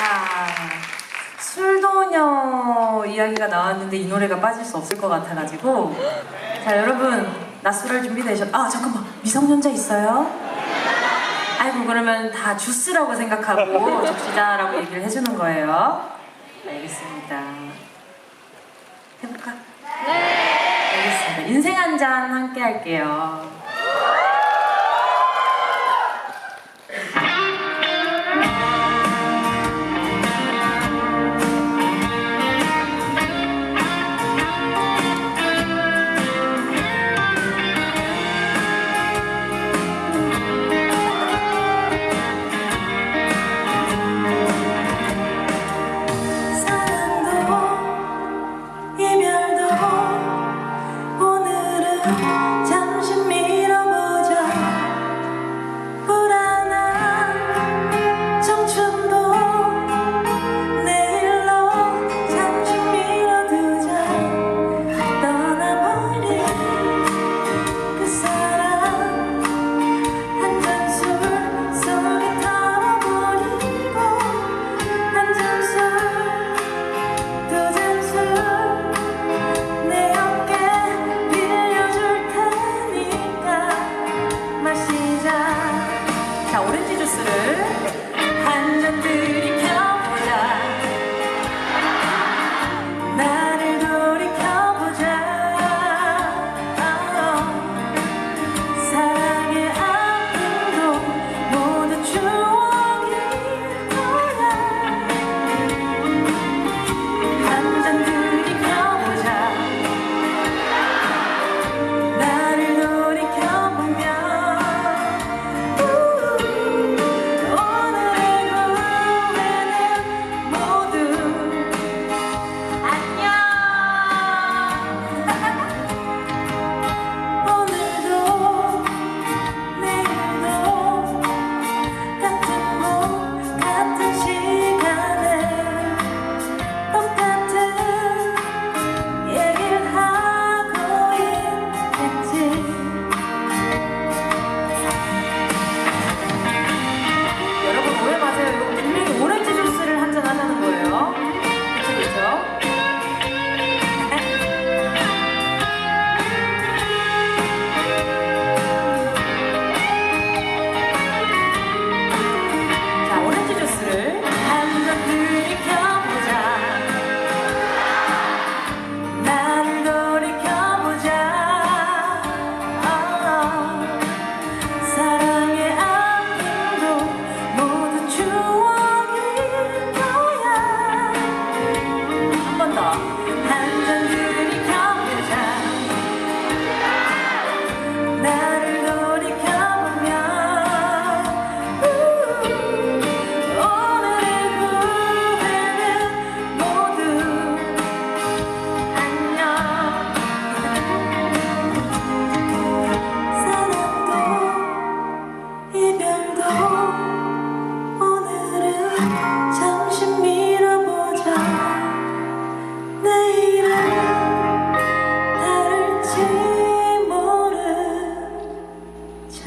자, 술도녀 이야기가 나왔는데 이 노래가 빠질 수 없을 것 같아가지고 자 여러분 낮술할 준비되셨? 아 잠깐만 미성년자 있어요? 아이고 그러면 다 주스라고 생각하고 접시다라고 얘기를 해주는 거예요. 알겠습니다. 해볼까? 네. 알겠습니다. 인생 한 잔 함께 할게요. 시작 자 오렌지 주스를 한 잔 들이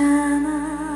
Sana